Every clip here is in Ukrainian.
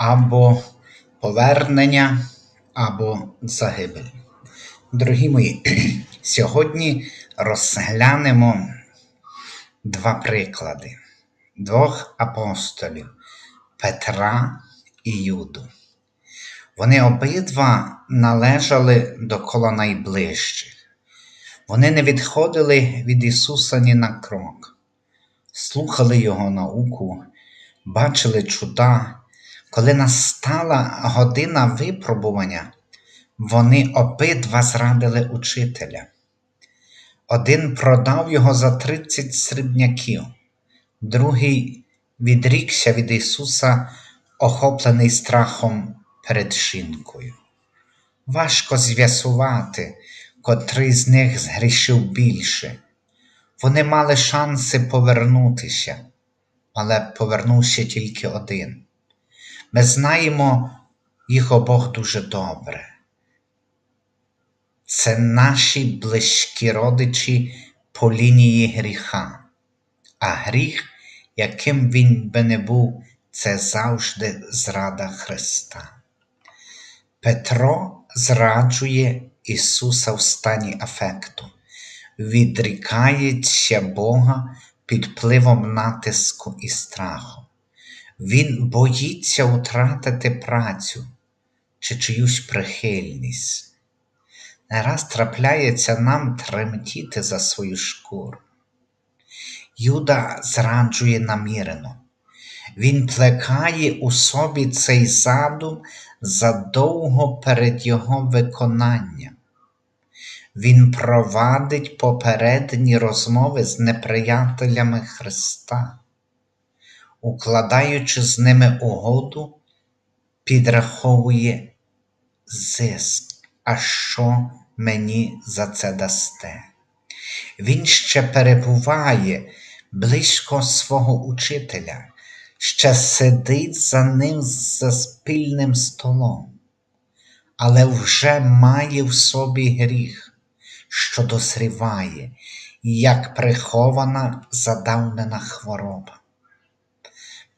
або повернення, або загибель. Дорогі мої, сьогодні розглянемо два приклади двох апостолів Петра і Юду. Вони обидва належали до кола найближчих. Вони не відходили від Ісуса ні на крок, слухали Його науку, бачили чуда. Коли настала година випробування, вони обидва зрадили учителя. Один продав його за тридцять срібняків, другий відрікся від Ісуса, охоплений страхом перед шинкою. Важко з'ясувати, котрий з них згрішив більше. Вони мали шанси повернутися, але повернувся тільки один. Ми знаємо їх обох дуже добре. Це наші близькі родичі по лінії гріха, а гріх, яким він би не був, це завжди зрада Христа. Петро зраджує Ісуса в стані афекту, відрікається Бога під впливом натиску і страху. Він боїться втратити працю чи чиюсь прихильність. Не раз трапляється нам тремтіти за свою шкуру. Юда зраджує намірено. Він плекає у собі цей задум задовго перед його виконанням. Він провадить попередні розмови з неприятелями Христа, укладаючи з ними угоду, підраховує зиск, а що мені за це дасте. Він ще перебуває близько свого учителя, ще сидить за ним за спільним столом, але вже має в собі гріх, що дозріває, як прихована задавнена хвороба.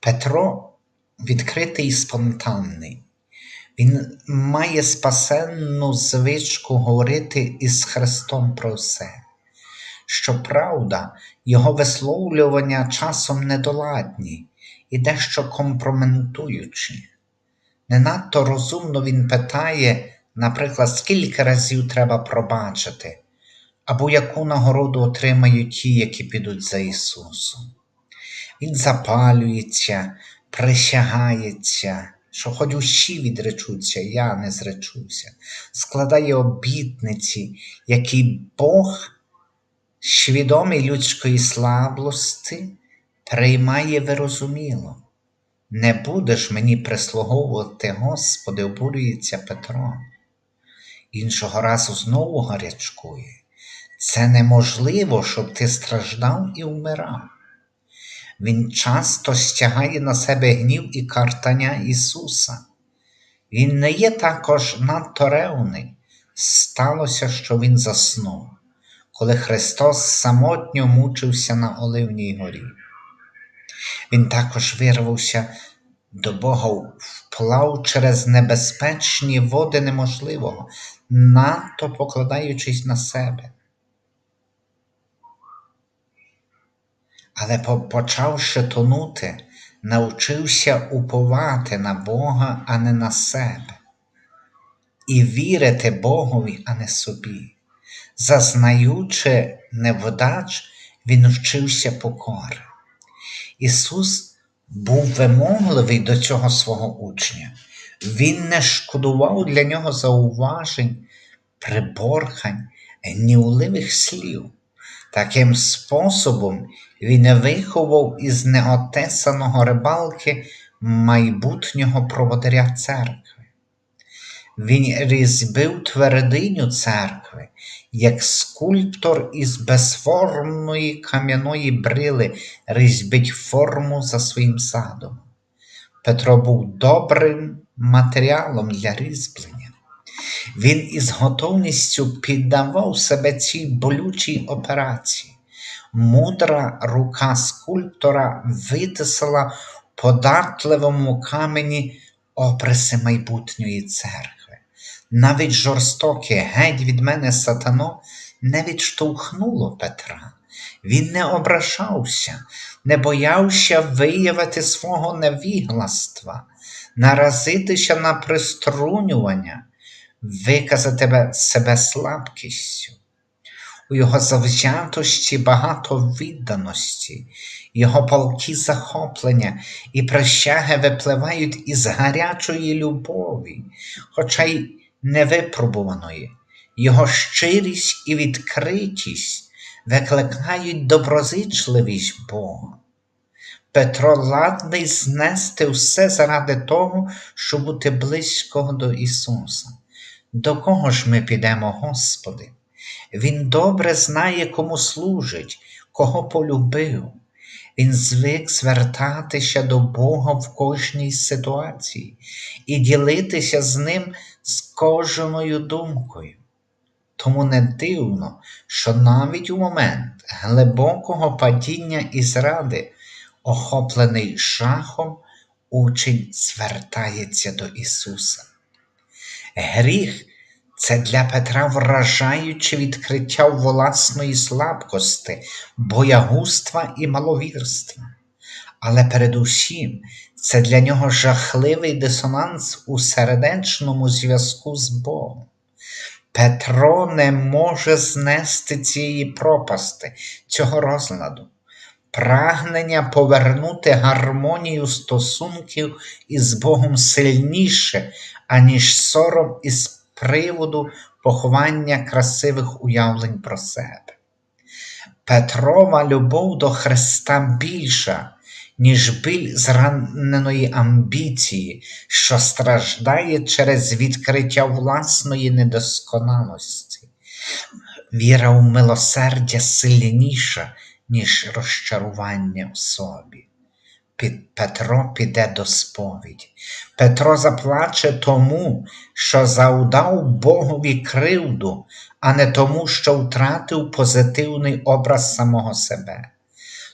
Петро відкритий і спонтанний. Він має спасенну звичку говорити із Христом про все. Щоправда, його висловлювання часом недоладні і дещо компрометуючі. Не надто розумно він питає, наприклад, скільки разів треба пробачити, або яку нагороду отримають ті, які підуть за Ісусом. Він запалюється, присягається, що хоч усі відречуться, я не зречуся, складає обітниці, які Бог, свідомий людської слаблості, приймає вирозуміло. Не будеш мені прислуговувати, Господи, обурюється Петро. Іншого разу знову гарячкує. Це неможливо, щоб ти страждав і вмирав. Він часто стягає на себе гнів і картання Ісуса. Він не є також надто ревний. Сталося, що Він заснув, коли Христос самотньо мучився на Оливній горі. Він також вирвався до Бога вплав через небезпечні води неможливого, надто покладаючись на себе. Але почавши тонути, навчився уповати на Бога, а не на себе, і вірити Богові, а не собі. Зазнаючи невдач, він вчився покори. Ісус був вимогливий до цього свого учня. Він не шкодував для нього зауважень, приборхань, гнівливих слів. Таким способом він виховав із неотесаного рибалки майбутнього проводаря церкви. Він різьбив твердиню церкви, як скульптор із безформної кам'яної брили різьбить форму за своїм задумом. Петро був добрим матеріалом для різьблення. Він із готовністю піддавав себе цій болючій операції. Мудра рука скульптора витисала податливому камені обриси майбутньої церкви. Навіть жорстоке геть від мене сатано не відштовхнуло Петра. Він не ображався, не боявся виявити свого невігластва, наразитися на приструнювання, виказати себе слабкістю. У його завзятості багато відданості, його палкі захоплення і прищаги випливають із гарячої любові, хоча й невипробуваної. Його щирість і відкритість викликають доброзичливість Бога. Петро ладний знести все заради того, щоб бути близько до Ісуса. До кого ж ми підемо, Господи? Він добре знає, кому служить, кого полюбив. Він звик звертатися до Бога в кожній ситуації і ділитися з ним з кожною думкою. Тому не дивно, що навіть у момент глибокого падіння і зради, охоплений жахом, учень звертається до Ісуса. Гріх це для Петра вражаюче відкриття власної слабкості, боягузтва і маловірства. Але передусім це для нього жахливий дисонанс у сердечному зв'язку з Богом. Петро не може знести цієї пропасти, цього розладу, прагнення повернути гармонію стосунків із Богом сильніше, аніж сором із приводу поховання красивих уявлень про себе. Петрова любов до Христа більша, ніж біль зраненої амбіції, що страждає через відкриття власної недосконалості. Віра у милосердя сильніша, ніж розчарування в собі. Петро піде до сповіді. Петро заплаче тому, що завдав Богові кривду, а не тому, що втратив позитивний образ самого себе.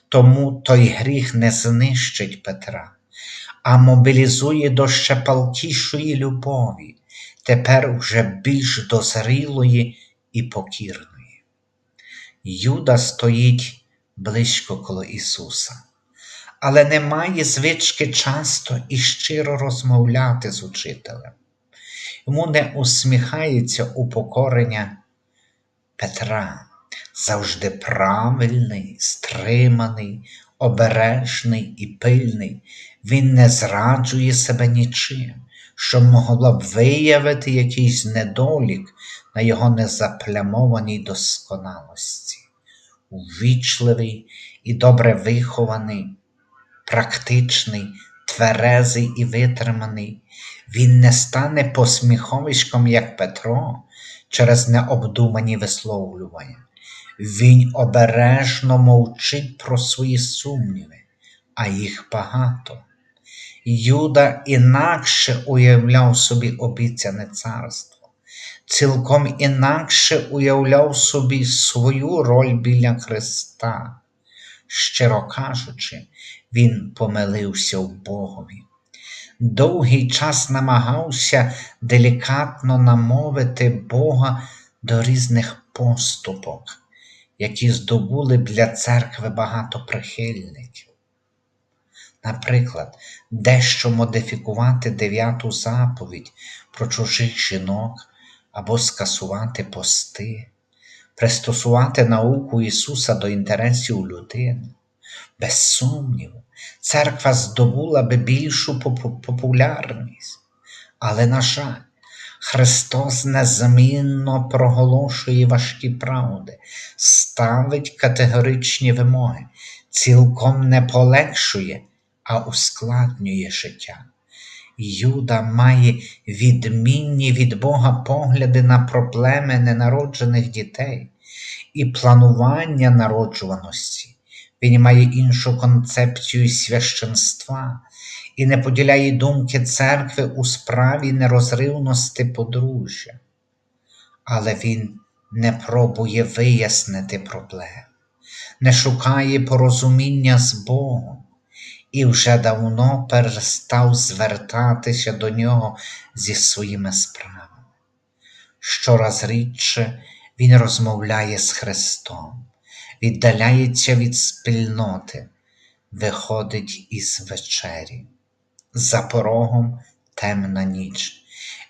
Тому той гріх не знищить Петра, а мобілізує до ще палкішої любові, тепер вже більш дозрілої і покірної. Юда стоїть близько коло Ісуса але не має звички часто і щиро розмовляти з учителем. Йому не усміхається упокорення Петра, завжди правильний, стриманий, обережний і пильний, він не зраджує себе нічим, що могло б виявити якийсь недолік на його незаплямованій досконалості. Увічливий і добре вихований, практичний, тверезий і витриманий, він не стане посміховиськом, як Петро, через необдумані висловлювання. Він обережно мовчить про свої сумніви, а їх багато. Юда інакше уявляв собі обіцяне царство, цілком інакше уявляв собі свою роль біля Христа. Щиро кажучи, він помилився в Богові. Довгий час намагався делікатно намовити Бога до різних поступок, які здобули для церкви багато прихильників. Наприклад, дещо модифікувати дев'яту заповідь про чужих жінок або скасувати пости, пристосувати науку Ісуса до інтересів людини. Без сумніву, церква здобула би більшу популярність. Але, на жаль, Христос незмінно проголошує важкі правди, ставить категоричні вимоги, цілком не полегшує, а ускладнює життя. Юда має відмінні від Бога погляди на проблеми ненароджених дітей і планування народжуваності. Він має іншу концепцію священства і не поділяє думки церкви у справі нерозривності подружжя. Але він не пробує вияснити проблем, не шукає порозуміння з Богом і вже давно перестав звертатися до нього зі своїми справами. Щораз рідше він розмовляє з Христом, віддаляється від спільноти, виходить із вечері. За порогом темна ніч.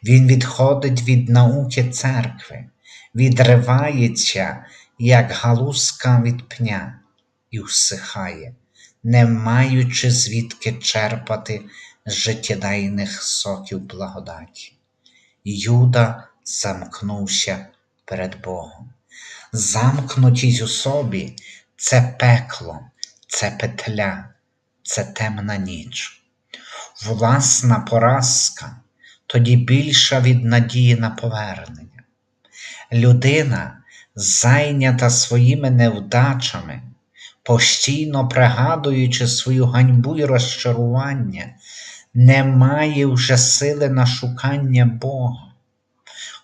Він відходить від науки церкви, відривається, як галузка від пня, і всихає, не маючи звідки черпати життєдайних соків благодаті. Юда замкнувся перед Богом. Замкнутість у собі це пекло, це петля, це темна ніч. Власна поразка тоді більша від надії на повернення. Людина, зайнята своїми невдачами, постійно пригадуючи свою ганьбу і розчарування, не має вже сили на шукання Бога.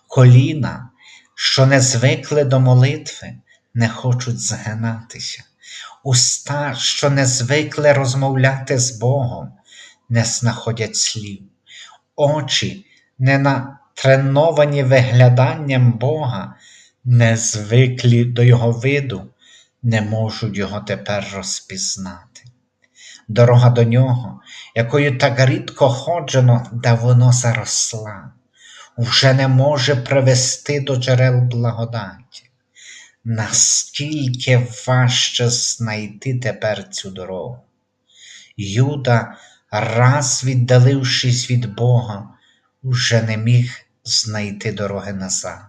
Коліна, що не звикли до молитви, не хочуть згинатися. Уста, що не звикли розмовляти з Богом, не знаходять слів. Очі, не натреновані вигляданням Бога, не звиклі до Його виду, не можуть його тепер розпізнати. Дорога до нього, якою так рідко ходжено, давно заросла, вже не може привести до джерел благодаті. Наскільки важче знайти тепер цю дорогу. Юда, раз віддалившись від Бога, уже не міг знайти дороги назад.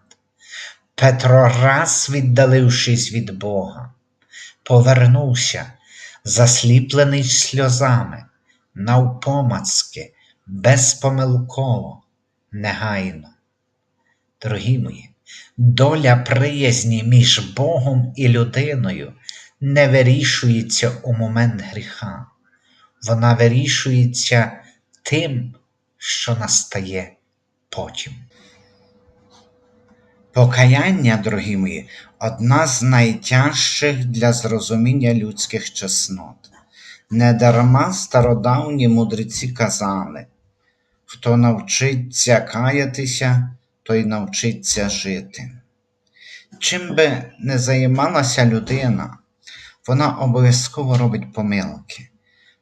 Петро, раз віддалившись від Бога, повернувся, засліплений сльозами, навпомацки, безпомилково, негайно. Дорогі мої, доля приязні між Богом і людиною не вирішується у момент гріха, вона вирішується тим, що настає потім. Покаяння, дорогі мої, одна з найтяжчих для зрозуміння людських чеснот. Недарма стародавні мудреці казали, хто навчиться каятися, той навчиться жити. Чим би не займалася людина, вона обов'язково робить помилки,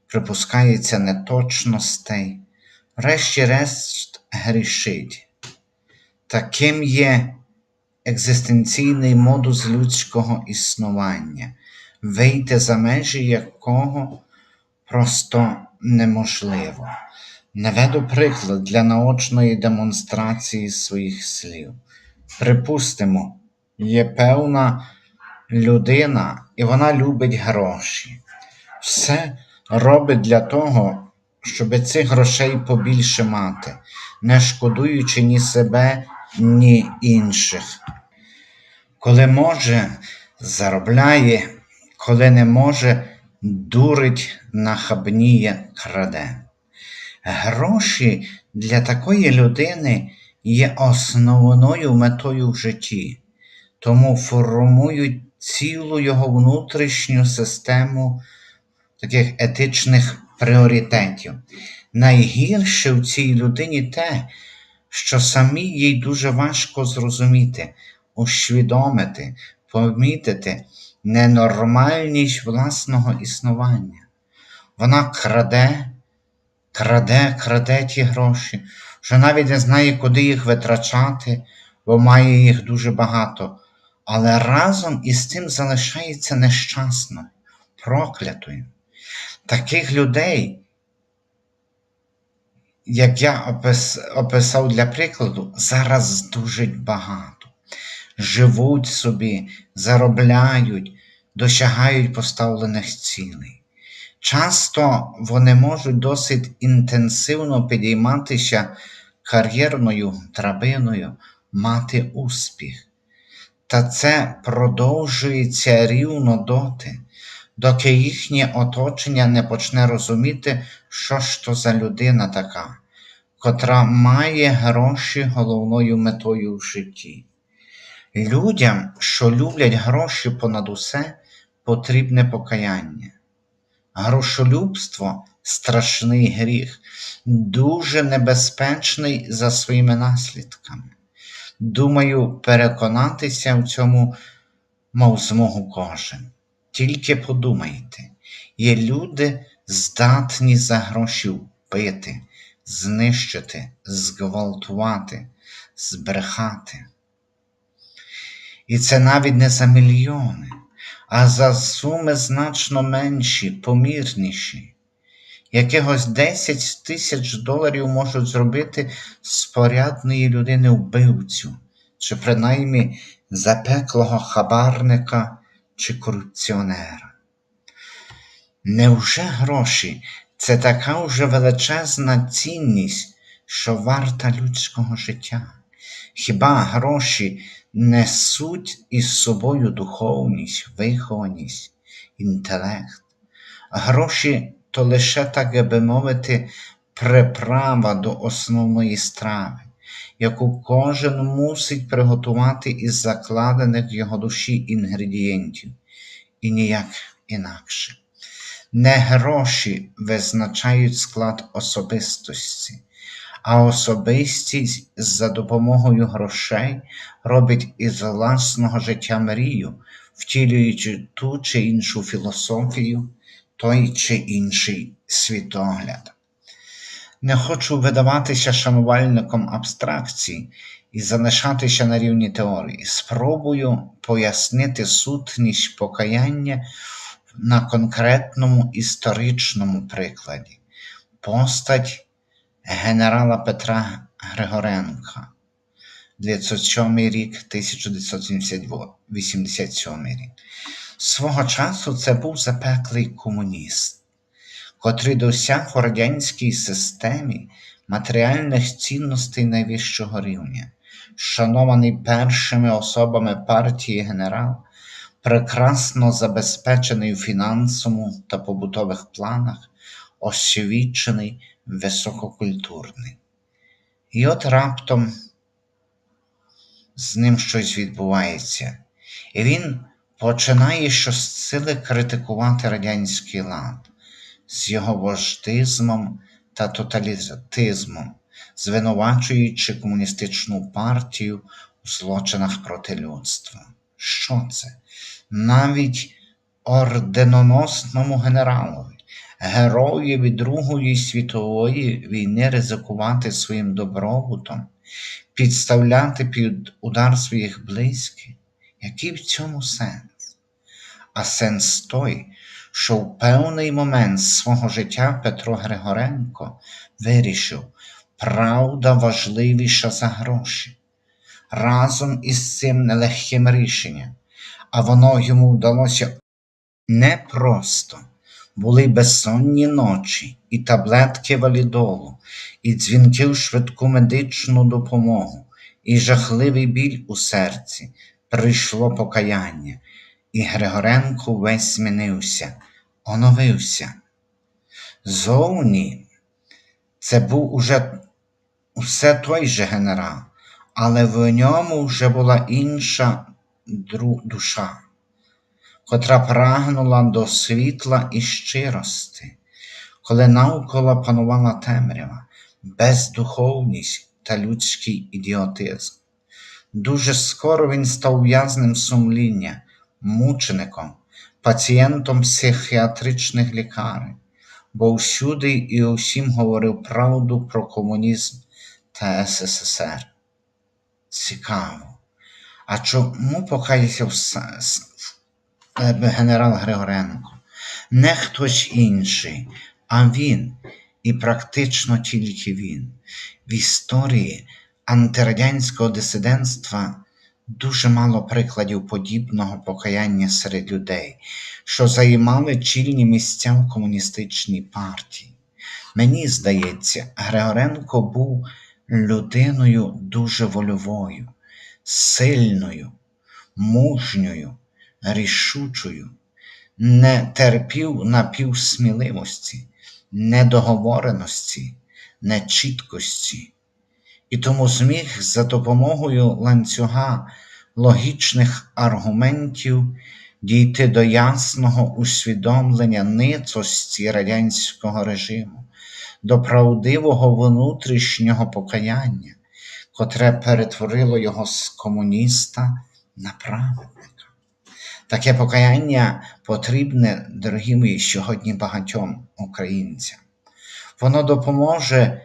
припускається неточностей, врешті-решт грішить. Таким є екзистенційний модус людського існування, вийти за межі якого просто неможливо. Наведу приклад для наочної демонстрації своїх слів. Припустимо, є певна людина, і вона любить гроші. Все робить для того, щоб цих грошей побільше мати, не шкодуючи ні себе, ні інших. Коли може, заробляє, коли не може, дурить, нахабніє, краде. Гроші для такої людини є основною метою в житті, тому формують цілу його внутрішню систему таких етичних пріоритетів. Найгірше в цій людині те, що самі їй дуже важко зрозуміти, усвідомити, помітити ненормальність власного існування. Вона краде, краде, краде ті гроші, що навіть не знає, куди їх витрачати, бо має їх дуже багато, але разом із тим залишається нещасною, проклятою. Таких людей, як я опис, описав для прикладу, зараз дуже багато. Живуть собі, заробляють, досягають поставлених цілей. Часто вони можуть досить інтенсивно підійматися кар'єрною драбиною, мати успіх. Та це продовжується рівно доти, доки їхнє оточення не почне розуміти, що ж то за людина така, котра має гроші головною метою в житті. Людям, що люблять гроші понад усе, потрібне покаяння. Грошолюбство страшний гріх, дуже небезпечний за своїми наслідками. Думаю, переконатися в цьому мав змогу кожен. Тільки подумайте, є люди, здатні за гроші вбити, знищити, зґвалтувати, збрехати. І це навіть не за мільйони, а за суми значно менші, помірніші. Якихось 10 тисяч доларів можуть зробити з порядної людини вбивцю, чи принаймні запеклого хабарника чи корупціонера. Невже гроші це така вже величезна цінність, що варта людського життя? Хіба гроші несуть із собою духовність, вихованість, інтелект? Гроші то лише, так би мовити, приправа до основної страви, яку кожен мусить приготувати із закладених в його душі інгредієнтів, і ніяк інакше. Не гроші визначають склад особистості, а особистість за допомогою грошей робить із власного життя мрію, втілюючи ту чи іншу філософію, той чи інший світогляд. Не хочу видаватися шанувальником абстракцій і залишатися на рівні теорії. Спробую пояснити сутність покаяння на конкретному історичному прикладі. Постать генерала Петра Григоренка, 907 рік, 1987 рік. Свого часу це був запеклий комуніст, котрий досяг у радянській системі матеріальних цінностей найвищого рівня, шанований першими особами партії генерал, прекрасно забезпечений у фінансовому та побутових планах, освічений, висококультурний. І от раптом з ним щось відбувається, і він починає щосили критикувати радянський лад з його вождизмом та тоталітизмом, звинувачуючи комуністичну партію у злочинах проти людства. Що це? Навіть орденоносному генералові, героєві Другої світової війни ризикувати своїм добробутом, підставляти під удар своїх близьких. Який в цьому сенс? А сенс той, що в певний момент свого життя Петро Григоренко вирішив, правда важливіша за гроші. Разом із цим нелегким рішенням, а воно йому вдалося не просто. Були безсонні ночі, і таблетки валідолу, і дзвінки в швидку медичну допомогу, і жахливий біль у серці, прийшло покаяння, і Григоренко весь змінився, оновився. Зовні це був уже все той же генерал, але в ньому вже була інша душа, котра прагнула до світла і щирости, коли навколо панувала темрява, бездуховність та людський ідіотизм. Дуже скоро він став в'язнем сумління, мучеником, пацієнтом психіатричних лікарень, бо всюди і усім говорив правду про комунізм та СССР. Цікаво. А чому покаявся генерал Григоренко? Не хтось інший, а він, і практично тільки він. В історії антирадянського дисидентства дуже мало прикладів подібного покаяння серед людей, що займали чільні місця в комуністичній партії. Мені здається, Григоренко був людиною дуже вольовою, сильною, мужньою, рішучою, не терпів напівсміливості, недоговореності, нечіткості і тому зміг за допомогою ланцюга логічних аргументів дійти до ясного усвідомлення ницості радянського режиму, до правдивого внутрішнього покаяння, котре перетворило його з комуніста на праведника. Таке покаяння потрібне, дорогі мої, сьогодні багатьом українцям. Воно допоможе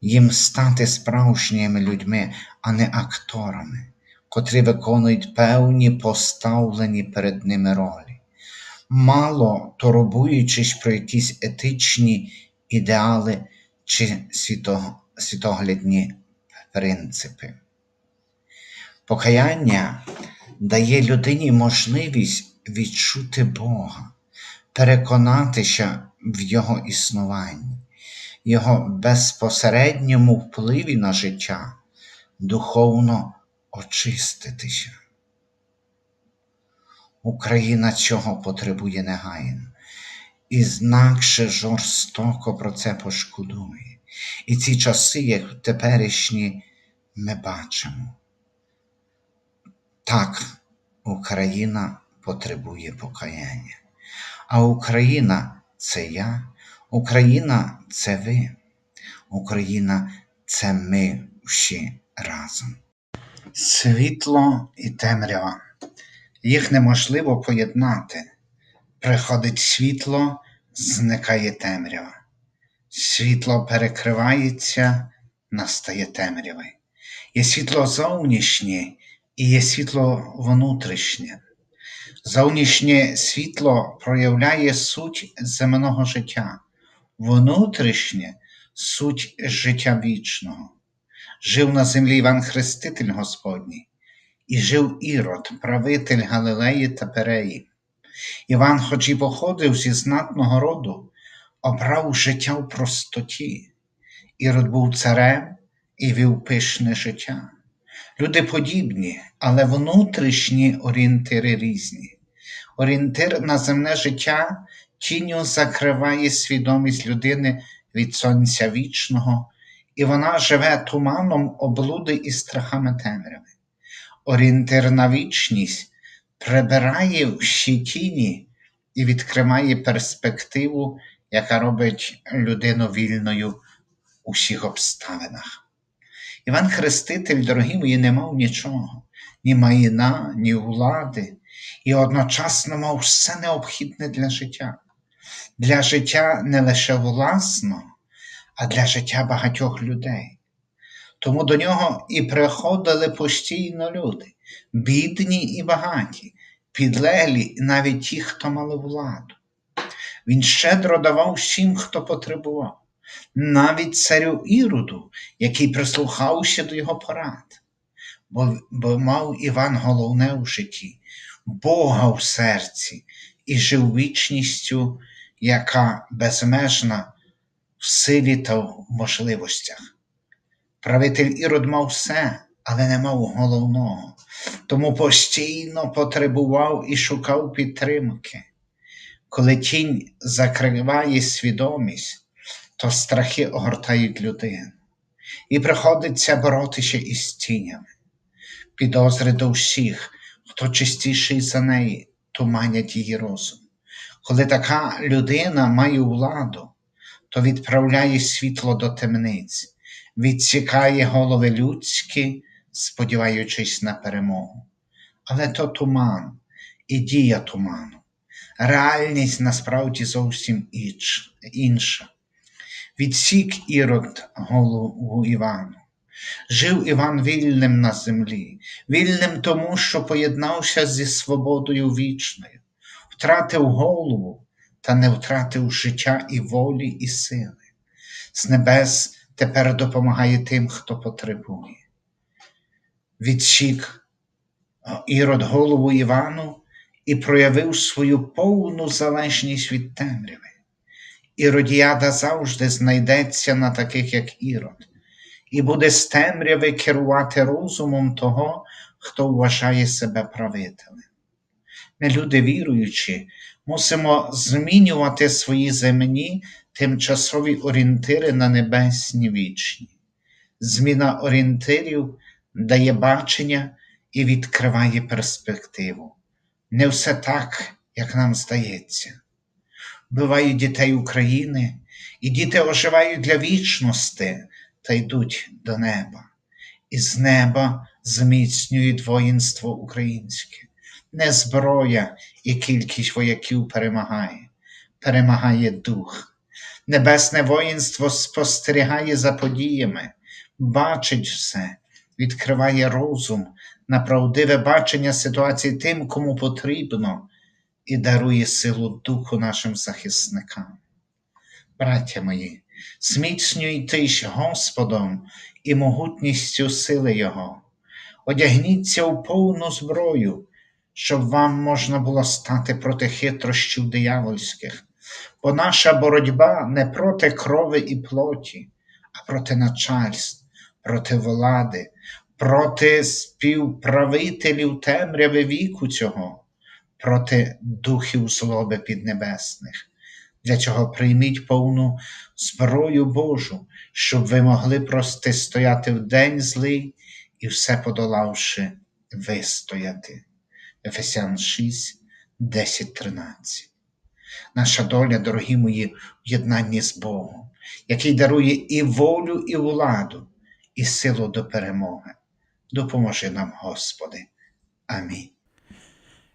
їм стати справжніми людьми, а не акторами, котрі виконують певні поставлені перед ними ролі, мало турбуючись про якісь етичні ідеали чи світоглядні принципи. Покаяння дає людині можливість відчути Бога, переконатися в Його існуванні, Його безпосередньому впливі на життя, духовно очиститися. Україна цього потребує негайно, і знакше жорстоко про це пошкодує. І ці часи, як теперішні, ми бачимо. Так, Україна потребує покаяння. А Україна це я, Україна це ви, Україна це ми всі разом. Світло і темрява. Їх неможливо поєднати. Приходить світло, зникає темрява. Світло перекривається, настає темрява. Є світло зовнішнє і є світло внутрішнє. Зовнішнє світло проявляє суть земного життя, внутрішнє суть життя вічного. Жив на землі Іван Хреститель Господній, і жив Ірод, правитель Галилеї та Переї. Іван, хоч і походив зі знатного роду, обрав життя в простоті. Ірод був царем і вів пишне життя. Люди подібні, але внутрішні орієнтири різні. Орієнтир на земне життя тінню закриває свідомість людини від сонця вічного, і вона живе туманом облуди і страхами темряви. Орієнтир на вічність прибирає всі тіні і відкриває перспективу, яка робить людину вільною у всіх обставинах. Іван Хреститель, дорогі мої, не мав нічого, ні майна, ні влади, і одночасно мав все необхідне для життя, для життя не лише власного, а для життя багатьох людей. Тому до нього і приходили постійно люди, бідні і багаті, підлеглі і навіть ті, хто мали владу. Він щедро давав всім, хто потребував навіть царю Іроду, який прислухався до його порад, бо, бо мав Іван головне в житті, Бога в серці і жив вічністю, яка безмежна в силі та в можливостях. Правитель Ірод мав все, але не мав головного, тому постійно потребував і шукав підтримки. Коли тінь закриває свідомість, то страхи огортають людину, і приходиться боротися із тінями. Підозри до всіх, хто чистіший за неї, туманять її розум. Коли така людина має владу, то відправляє світло до темниць, відсікає голови людські, сподіваючись на перемогу. Але то туман і дія туману. Реальність насправді зовсім інша відсік ірод голову Івану. Жив Іван вільним на землі, вільним тому, що поєднався зі свободою вічною, втратив голову та не втратив життя і волі, і сили. З небес тепер допомагає тим, хто потребує. Відсік ірод голову Івану і проявив свою повну залежність від темряви. Іродіада завжди знайдеться на таких, як Ірод, і буде з темряви керувати розумом того, хто вважає себе правителем. Ми, люди віруючі, мусимо змінювати свої земні тимчасові орієнтири на небесні вічні. Зміна орієнтирів дає бачення і відкриває перспективу. не все так, як нам здається. Вбивають дітей України, і діти оживають для вічності та йдуть до неба. І з неба зміцнюють воїнство українське. Не зброя і кількість вояків перемагає, перемагає дух. Небесне воїнство спостерігає за подіями, бачить все, відкриває розум на правдиве бачення ситуації тим, кому потрібно, і дарує силу духу нашим захисникам. Браття мої, зміцнюйтесь Господом і могутністю сили Його, одягніться у повну зброю, щоб вам можна було стати проти хитрощів диявольських, бо наша боротьба не проти крови і плоті, а проти начальств, проти влади, проти співправителів темряви віку цього, проти духів злоби піднебесних. Для чого прийміть повну зброю Божу, щоб ви могли протистояти в день злий і все подолавши вистояти. Ефесян 6, 10, 13. Наша доля, дорогі мої, в єднанні з Богом, який дарує і волю, і владу, і силу до перемоги. Допоможи нам, Господи. Амінь.